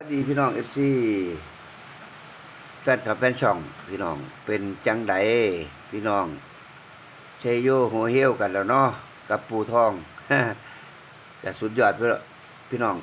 สวัสดีพี่น้องเอฟซีแฟนคลับแฟนช่อง พี่น้องเป็นจังไดพี่น้องเชยโยโหเฮวกันแล้วเนาะกับปูทองแต่สุดยอดพี่พี่น้อง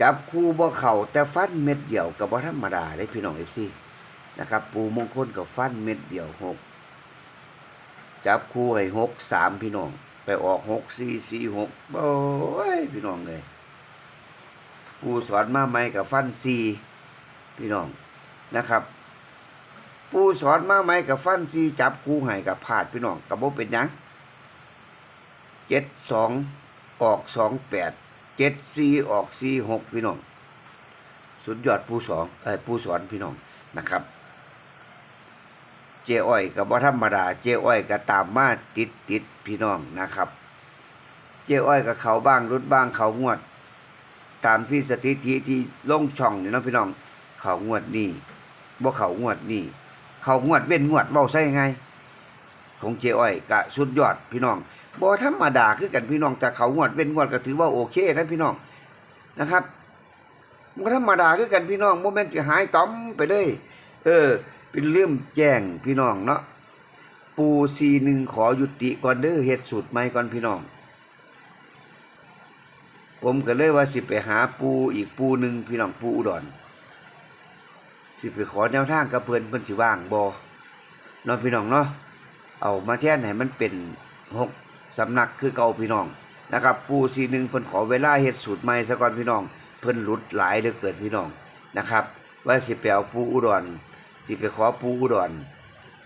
จับคู่บ่เข่าแต่ฟันเม็ดเดียวกับบ่ธรรมดาเลยพี่น้องเอฟซีนะครับ ปูมงคลกับฟันเม็ดเดียวหกจับคู่ให้หกสามพี่น้อง ไปออกหกสี่สี่หกโอ้ยพี่น้องเลย ปูสอนมาใหม่กับฟันซีพี่น้องนะครับปูสอนมาใหม่กับฟันซีจับคู่ให้กับผาดพี่น้องกับโบเป็นยังเจ็ดสองออกสองแปดเจ็ดซีออกซีหกพี่น้องสุดยอดปูสองเอ้ปูสอนพี่น้องนะครับเจ้อ้อยกับบ่ธรรมดาเจ้อ้อยก็ตามมาติดติดพี่น้องนะครับ เจ้อ้อยกับเขาบ้างรุดบ้างเขางวด ตามที่สถิติที่ลงช่องนี่เนาะพี่น้อง เขางวดนี่บ่เขางวดนี่เขางวดเว้นงวดเว้าใช่ไงของเจ้อ้อยกะสุดยอดพี่น้องบ่ธรรมดาคือกันพี่น้องแต่เขางวดเว้นงวดก็ถือว่าโอเคนะพี่น้องนะครับบ่ธรรมดาคือกันพี่น้องบ่แม่นสิหายต้อมไปเลย เออ เป็นเรื่องแจ้งพี่น้องเนาะปูซีหนึ่งขอยุติก่อนเด้อเฮ็ดสูตรใหม่ก่อนพี่น้อง ผมก็เลยว่าสิไปหาปูอีกปูหนึ่งพี่น้องปูอุดรสิไปขอแนวทางกับเพิ่อนเพิ่นสิว่างบ่เนาะพี่น้องเนาะเอามาแท่นให้มันเป็นหกสำนักคือเก่าพี่น้องนะครับ ปูสีหนึ่งเพิ่นขอเวลาเฮ็ดสูตรใหม่ซะก่อนพี่น้อง เพิ่นหลุดหลายเหลือเกินพี่น้องนะครับ ว่าสิไปเอาปูอุดรสิไปขอปูอุดร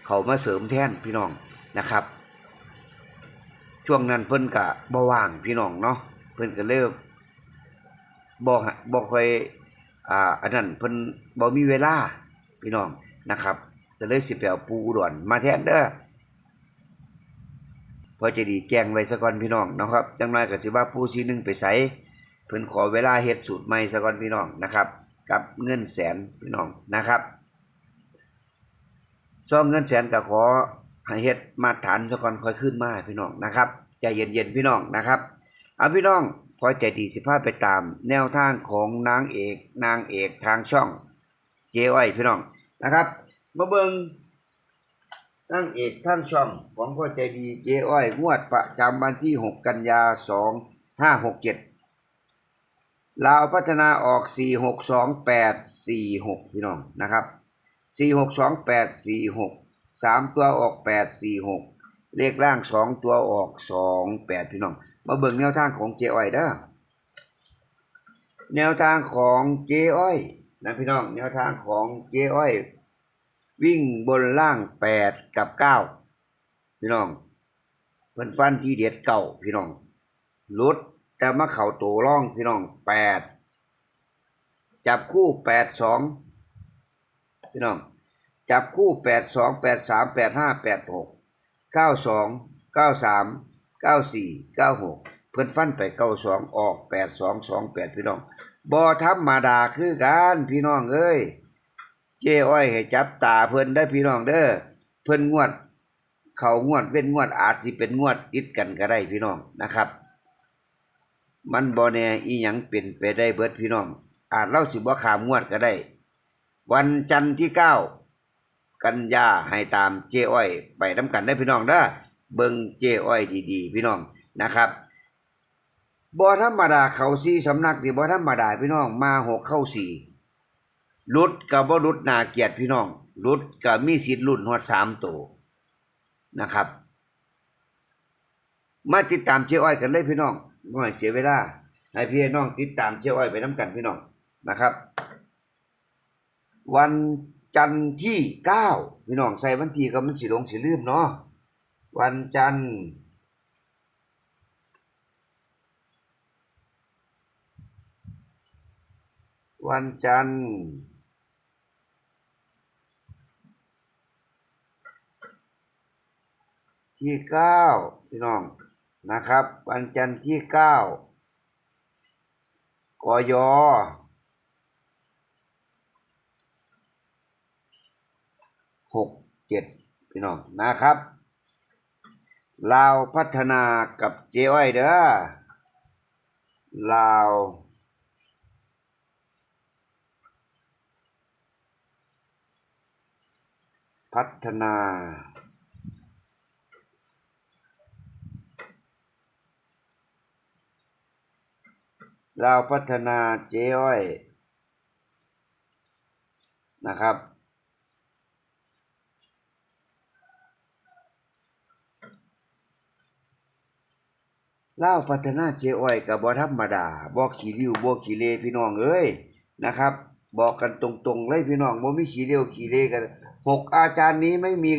เขามาเสริมแท่นพี่น้องนะครับ ช่วงนั้นเพิ่นก็บ่ว่างพี่น้องเนาะ เพิ่นก็เลยบ่ฮะบ่ค่อยอ่าอันนั้นเพิ่นบ่มีเวลาพี่น้องนะครับก็เลยสิไปเอาปูอุดรมาแทนเด้อพอจะดีแจ้งไว้ซะก่อนพี่น้องนะครับจังน้อยก็สิว่าปูสีหนึงไปไสเพิ่นขอเวลาเฮ็ดสูตรใหม่ซะก่อนพี่น้องนะครับ กับเงินแสนพี่น้องนะครับซ่อมเงินแสนก็ขอให้เฮ็ดมาตรฐานซะก่อนค่อยขึ้นมาพี่น้องนะครับใจเย็นๆพี่น้องนะครับ อาพี่น้องพอใจดีสิพาไปตาม แนวทางของนางเอกนางเอกทางช่อง เจ้อ้อยพี่น้องนะครับมาเบิงนางเอกทางช่องของพอใจดีเจ้อ้อยงวดประจำวันที่ 6 กันยา 2567ลาวพัฒนาออก 46284 6 พี่น้องนะครับ4628846 3 ตัวออก 846 เลขล่าง 2 ตัวออก 28 พี่น้อง มาเบิ่งแนวทางของเจ๊อ้อยเด้อแนวทางของเจ๊อ้อยนะพี่น้องแนวทางของเจ๊อ้อย วิ่งบนล่างแปดกับเก้าพี่น้องเพิ่นฟันที่เด็ดเก่าพี่น้องลุดแต่มาเข่าตัวร่องพี่น้องแปดจับคู่แปดสองพี่น้องจับคู่แปดสองแปดสามแปดห้าแปดหกเก้าสองเก้าสาม เก้าสี่เก้าหกเพิ่นฟันไปเก้าสองออกแปดสองสองแปดพี่น้องบ่ธรรมดาคือกันพี่น้องเอ้ยเจ้อ้อยให้จับตาเพิ่นได้พี่น้องเด้อเพิ่นงวด เขางวดเว้นงวดอาจสิเป็นงวดติดกันก็ได้พี่น้องนะครับ มันบ่แนอีหยังเป็นไปได้เบิดพี่น้อง อาจเล่าสิบ่ขามงวดก็ได้ วันจันทร์ที่เก้ากันยาให้ตามเจ้อ้อย ไปน้ำกันได้พี่น้องเด้อ เบิงเจ้อ้อยดีๆ พี่น้องนะครับบ่ธรรมดาเขาสี่สำนักนี่บ่ธรรมดาพี่น้องมาหกเข้าสี่รุดกับบ่รุดนาเกียรติพี่น้องรุดกับมีสิทธิ์รุ่นฮอดสามตัวนะครับ มาติดตามเจ้อ้อยกันเลยพี่น้องบ่ให้เสียเวลาให้พี่น้องติดตามเจ้อ้อยไปน้ำกันพี่น้องนะครับ วันจันทร์ที่เก้าพี่น้องใส่วันที่ก็มันสิลงสิลืมเนาะ วันจันทร์วันจันทร์ ที่เก้าพี่น้องนะครับ วันจันทร์ที่เก้ากยหกเจ็ดพี่น้องนะครับ ลาวพัฒนากับเจ้อ้อยเด้อลาวพัฒนาลาวพัฒนาเจ้อ้อยนะครับ ล่าพัฒนาเจ๊อ้อยกับบ่ธรรมดาบ่ขี้ริ้วบ่ขี้เลพี่น้องเอ้ยนะครับ บอกกันตรงๆเลยพี่น้องบ่มีขี้เลี้ยวขี้เลกันหกอาจารย์นี้ไม่มี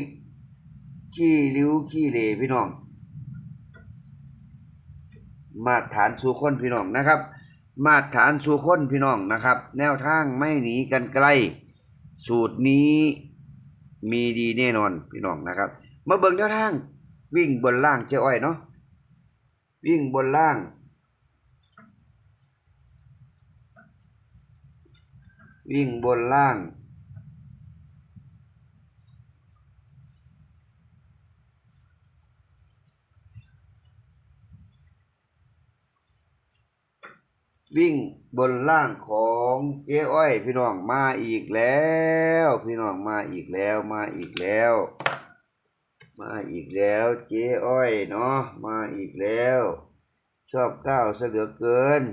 ขี้ริ้วขี้เลพี่น้อง มาตรฐานสู่คนพี่น้องนะครับ มาตรฐานสู่คนพี่น้องนะครับ แนวทางไม่หนีกันไกล สูตรนี้มีดีแน่นอนพี่น้องนะครับ มาเบิ่งแนวทางวิ่งบนล่างเจ้อ้อยเนาะ วิ่งบนล่าง วิ่งบนล่าง วิ่งบนล่างของเจ๊อ้อย พี่น้องมาอีกแล้ว พี่น้องมาอีกแล้วมาอีกแล้ว มาอีกแล้วเจ๊อ้อยเนาะมาอีกแล้ว ชอบก้าวเหลือเกิน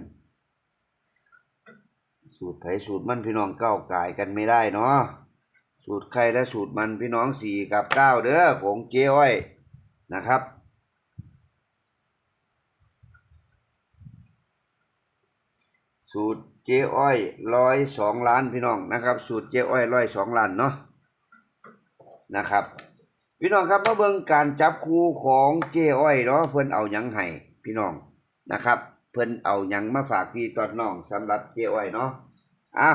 สูตรไผสูตรมันพี่น้องก้าวกายกันไม่ได้เนาะสูตรใครและสูตรมันพี่น้องสี่กับเก้าเด้อของเจ๊อ้อยนะครับสูตรเจ๊อ้อยร้อยสองล้านพี่น้องนะครับ สูตรเจ๊อ้อยร้อยสองล้านเนาะนะครับ พี่น้องครับมาเบิ่งการจับคู่ของเจ๊อ้อยเนาะเพิ่นเอาหยังให้พี่น้องนะครับ เพิ่นเอาหยังมาฝากพี่ตอนน้องสำหรับเจ๊อ้อยเนาะอะ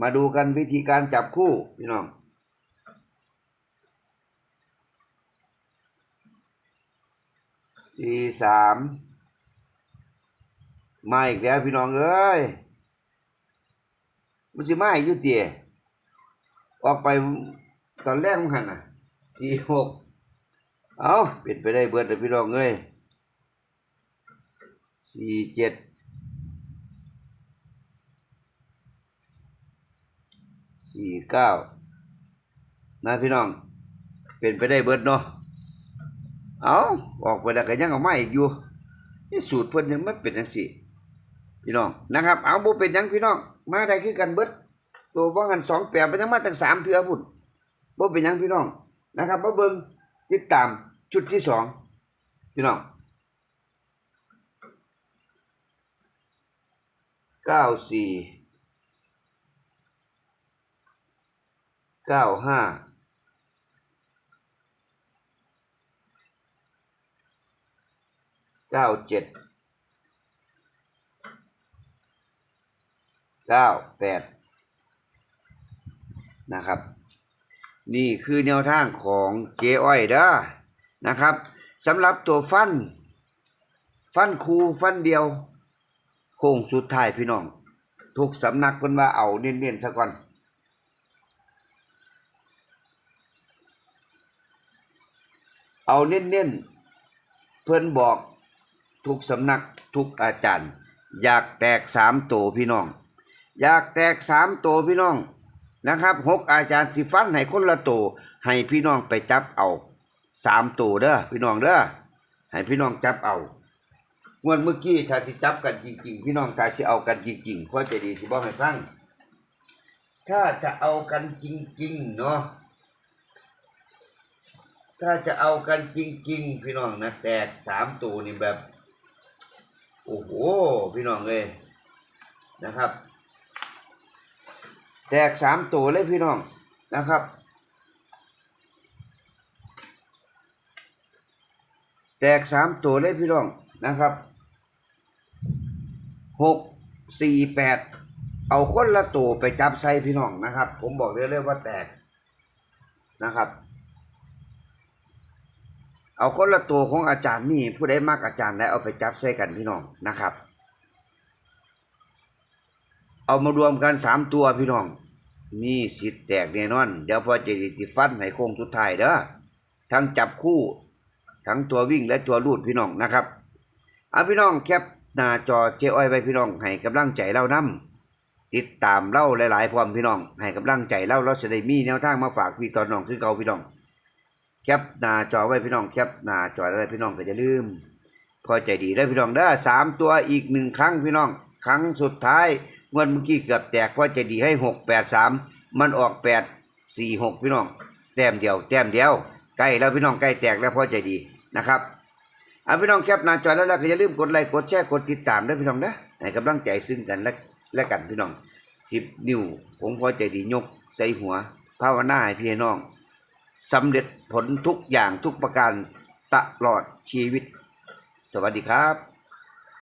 มาดูกันวิธีการจับคู่พี่น้องสี่สามมาอีกแล้วพี่น้องเอ้ยมันสิมาอีกอยู่เตี๋ยออกไปตอนแรกมันหันน่ะ สี่หกเอาเป็นไปได้เบิดเลยพี่น้องเอ้ยสี่เจ็ดสี่เก้านะพี่น้อง เป็นไปได้เบิดเนาะเอาออกไปแล้วก็ยังเอามาอีกอยู่นี่สูตรเพิ่นยังไม่เป็นจังซี่พี่น้องนะครับ เอาบ่เป็นยังพี่น้อง มาได้คือกันเบิดตัวว่างันสองแปดไปทั้งมาตั้งสามเทือพุ่นบ่เป็นยังพี่น้อง นะครับมาเบิ่งติดตามชุดที่สองพี่น้องเก้าสี่เก้าห้าเก้าเจ็ดเก้าแปดนะครับ นี่คือแนวทางของเจ๊อ้อยเด้อนะครับสำหรับตัวฟัน ฟันคูฟันเดียว โค้งสุดท้ายพี่น้อง ทุกสำนักเพิ่นว่าเอาเน้นๆซะก่อนเอาเน้นๆ เพิ่อนบอกทุกสำนักทุกอาจารย์ อยากแตกสามโตพี่น้อง อยากแตกสามโตพี่น้อง นะครับหกอาจารย์สิฟันให้คนละโตให้พี่น้องไปจับเอาสามโตเด้อพี่น้องเด้อให้พี่น้องจับเอางวดเมื่อกี้ถ้าสิจับกันจริง ๆ พี่น้องถ้าสิเอากันจริงๆเพราะจะดีสิบอกให้ฟังถ้าจะเอากันจริงๆเนาะถ้าจะเอากันจริง ๆ พี่น้องนะแตกสามตัวนี่แบบ โอ้โหพี่น้องเลยนะครับ แตกสามตัวเลยพี่น้องนะครับ แตกสามตัวเลยพี่น้องนะครับหกสี่แปดเอาคนละตัวไปจับใส่พี่น้องนะครับ ผมบอกเลยเลยว่าแตกนะครับ เอาคนละตัวของอาจารย์นี่ผู้ใดมากอาจารย์แล้วเอาไปจับใส่กันพี่น้องนะครับ เอามารวมกันสามตัวพี่น้อง มีสิทธิ์แตกแน่นอน เดี๋ยวพอจะติฟันให้โค้งสุดท้ายเด้อทั้งจับคู่ ทั้งตัววิ่งและตัวลูดพี่น้องนะครับเอาพี่น้องแคปหน้าจอเจ้อ้อยไว้พี่น้องให้กำลังใจเรานำติดตามเล่าหลายๆพร้อมพี่น้อง ให้กำลังใจเล่าเราจะได้มีแนวทางมาฝากพี่ตอนน้องคือเก่าพี่น้อง แคปหน้าจอไว้พี่น้อง แคปหน้าจออะไว้พี่น้องก็จะลืม พอใจดีได้พี่น้องเด้อสามตัวอีกหนึ่งครั้งพี่น้อง ครั้งสุดท้าย วดเมื่อกี้เกือบแตกพอใจดีให้หกแปดสามมันออกแปดสี่หกพี่น้องแต้มเดียวแต้มเดียวใกล้แล้วพี่น้องใกล้แตกแล้วพอใจดีนะครับเอาพี่น้องแคปหน้าจอแล้วแล้วก็อย่าลืมกดไลค์กดแชร์กดติดตามด้วยพี่น้องนะให้กำลังใจซึ่งกันและและกันพี่น้องสิบนิ้วผมพอใจดียกใส่หัวภาวนาให้พี่น้องสำเร็จผลทุกอย่างทุกประการตลอดชีวิต สวัสดีครับ